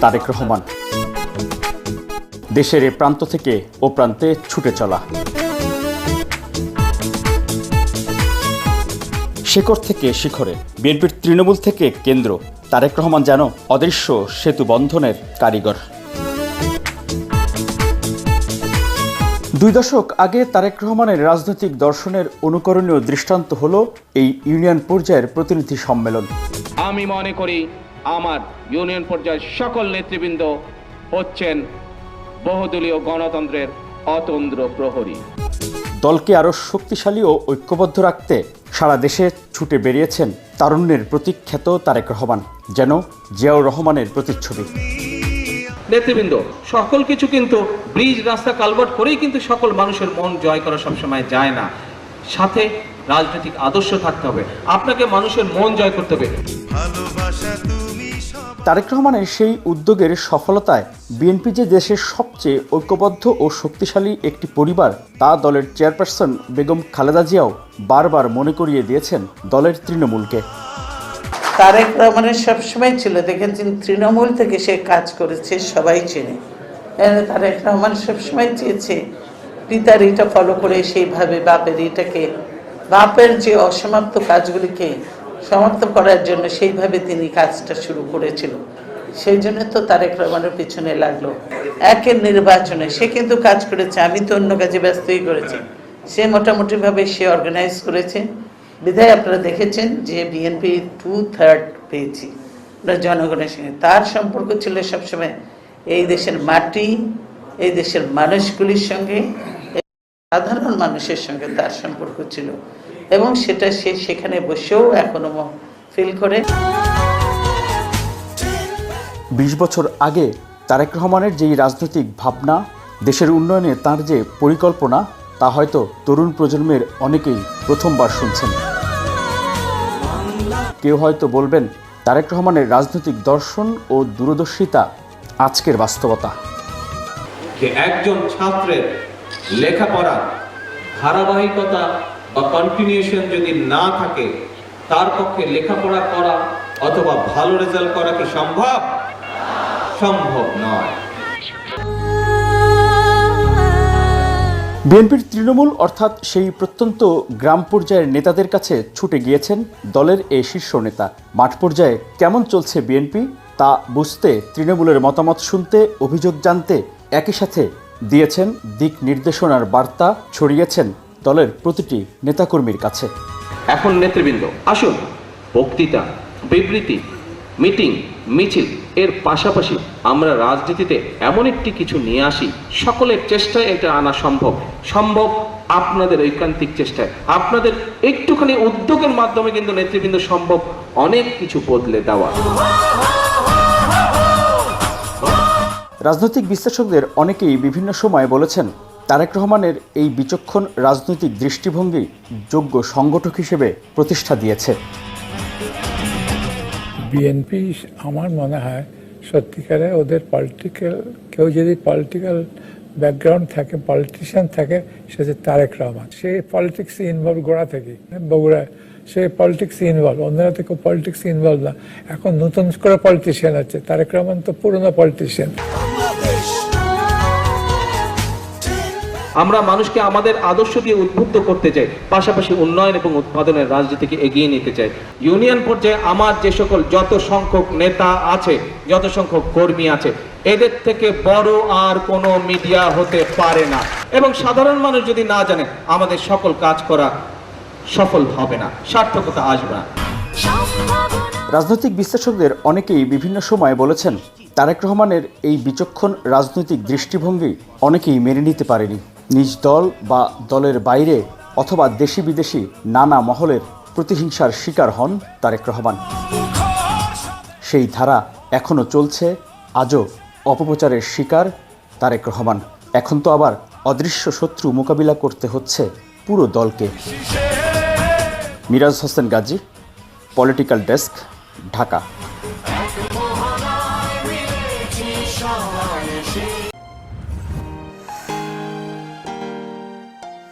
তারেক রহমান। দেশের এ প্রান্ত থেকে ও প্রান্তে ছুটে চলা। শেখর থেকে শিখরে, বিএনপির তৃণমূল থেকে কেন্দ্র। তারেক রহমান যেন অদৃশ্য সেতু বন্ধনের কারিগর। দুই দশক আগে তারেক রহমানের রাজনৈতিক দর্শনের অনুকরণীয় দৃষ্টান্ত হল এই ইউনিয়ন পর্যায়ের প্রতিনিধি সম্মেলন। আমি মনে করি আমার ইউনিয়ন পর্যায়ের সকল নেতৃবৃন্দ হচ্ছেন বহুদলীয় গণতন্ত্রের অতন্দ্র প্রহরী। দলকে আরও শক্তিশালী ও ঐক্যবদ্ধ রাখতে সারা দেশে ছুটে বেরিয়েছেন তারুণ্যের প্রতীখ্যাত তারেক রহমান যেন জিয়াউর রহমানের প্রতিচ্ছবি। নেতৃবৃন্দ সকল কিছু কিন্তু ব্রিজ রাস্তা কালভার্ট করেই কিন্তু সকল মানুষের মন জয় করা সবসময় যায় না। সাথে রাজনৈতিক আদর্শ থাকতে হবে আপনাকে মানুষের মন জয় করতে হবে। তারেক রহমানের সেই উদ্যোগের সফলতায় বিএনপি যে দেশের সবচেয়ে ঐক্যবদ্ধ ও শক্তিশালী একটি পরিবার তা দলের চেয়ারপারসন বেগম খালেদা জিয়াও বারবার মনে করিয়ে দিয়েছেন দলের তৃণমূলকে। তারেক রহমানের সবসময় ছিল দেখেছেন তৃণমূল থেকে সে কাজ করেছে, সবাই চেনে। এর তারেক রহমান সবসময় চেয়েছে, পিতার এটা ফলো করে সেইভাবে বাপের এটাকে, বাপের যে অসমাপ্ত কাজগুলিকে সমাপ্ত করার জন্য সেইভাবে তিনি কাজটা শুরু করেছিল। সেই জন্য তো তারেক রহমানের পিছনে লাগল। একের নির্বাচনে সে কিন্তু কাজ করেছে, আমি তো অন্য কাজে ব্যস্তই করেছি। সে মোটামুটিভাবে সে অর্গানাইজ করেছে। বিধায় আপনারা দেখেছেন যে বিএনপি টু থার্ড পেয়েছি। জনগণের সঙ্গে। তার সম্পর্ক ছিল সবসময় এই দেশের মাটি, এই দেশের মানুষগুলির সঙ্গে সাধারণ মানুষের সঙ্গে তার সম্পর্ক ছিল। এবং সেটা সে সেখানে বসেও এখনও ফিল করে। বিশ বছর আগে তারেক রহমানের যেই রাজনৈতিক ভাবনা, দেশের উন্নয়নে তার যে পরিকল্পনা তা হয়তো তরুণ প্রজন্মের অনেকেই প্রথমবার শুনছেন। কেউ হয়তো বলবেন, তারেক রহমানের রাজনৈতিক দর্শন ও দূরদর্শিতা আজকের বাস্তবতা। যে একজন ছাত্রের লেখাপড়া ধারাবাহিকতা বা কন্টিনিউশন যদি না থাকে, তার পক্ষে লেখাপড়া করা অথবা ভালো রেজাল্ট করা কি সম্ভব? সম্ভব নয়। বিএনপির তৃণমূল, অর্থাৎ সেই প্রত্যন্ত গ্রাম পর্যায়ের নেতাদের কাছে ছুটে গিয়েছেন দলের এই শীর্ষ নেতা। মাঠ পর্যায়ে কেমন চলছে বিএনপি, তা বুঝতে তৃণমূলের মতামত শুনতে, অভিযোগ জানতে একই সাথে দিয়েছেন দিক নির্দেশনার বার্তা, ছড়িয়েছেন দলের প্রতিটি নেতাকর্মীর কাছে। এখন নেতৃবৃন্দ, আসুন বক্তৃতা, বিবৃতি, মিটিং, মিছিল এর পাশাপাশি আমরা রাজনীতিতে এমন একটি কিছু নিয়ে আসি, সকলের চেষ্টায় এটা আনা সম্ভব। সম্ভব আপনাদের ঐকান্তিক চেষ্টায়। আপনাদের একটুখানি উদ্যোগের মাধ্যমে কিন্তু নেতৃবৃন্দ সম্ভব অনেক কিছু বদলে দেওয়া। রাজনৈতিক বিশ্লেষকদের অনেকেই বিভিন্ন সময় বলেছেন, তারেক রহমানের এই বিচক্ষণ রাজনৈতিক দৃষ্টিভঙ্গি যোগ্য সংগঠক হিসেবে প্রতিষ্ঠা দিয়েছে। বিএনপি আমার মনে হয় সত্যিকারে ওদের পলিটিক্যাল কেউ যদি পলিটিক্যাল ব্যাকগ্রাউন্ড থাকে পলিটিশিয়ান থাকে, সে যে তারেক রহমান, সে পলিটিক্সে ইনভলভ গোড়া থেকে বগুড়ায় সে পলিটিক্সে ইনভলভ অন্যরা কেউ পলিটিক্সে ইনভলভ না। এখন নতুন করে পলিটিশিয়ান আছে তারেক রহমান তো পুরনো পলিটিশিয়ান আমরা মানুষকে আমাদের আদর্শ দিয়ে উদ্বুদ্ধ করতে চাই, পাশাপাশি উন্নয়ন এবং উৎপাদনের রাজনীতিকে এগিয়ে নিতে চাই। ইউনিয়ন পর্যায়ে আমার যে সকল যত সংখ্যক নেতা আছে, যত সংখ্যক কর্মী আছে, এদের থেকে বড় আর কোনো মিডিয়া হতে পারে না। এবং সাধারণ মানুষ যদি না জানে, আমাদের সকল কাজ করা সফল হবে না, সার্থকতা আসবে না। রাজনৈতিক বিশ্লেষকদের অনেকেই বিভিন্ন সময় বলেছেন, তারেক রহমানের এই বিচক্ষণ রাজনৈতিক দৃষ্টিভঙ্গি অনেকেই মেনে নিতে পারেনি। নিজ দল বা দলের বাইরে অথবা দেশি বিদেশি নানা মহলের প্রতিহিংসার শিকার হন তারেক রহমান। সেই ধারা এখনও চলছে, আজও অপপ্রচারের শিকার তারেক রহমান। এখন তো আবার অদৃশ্য শত্রু মোকাবিলা করতে হচ্ছে পুরো দলকে। Miraj Hossain Gazi, political desk, Dhaka.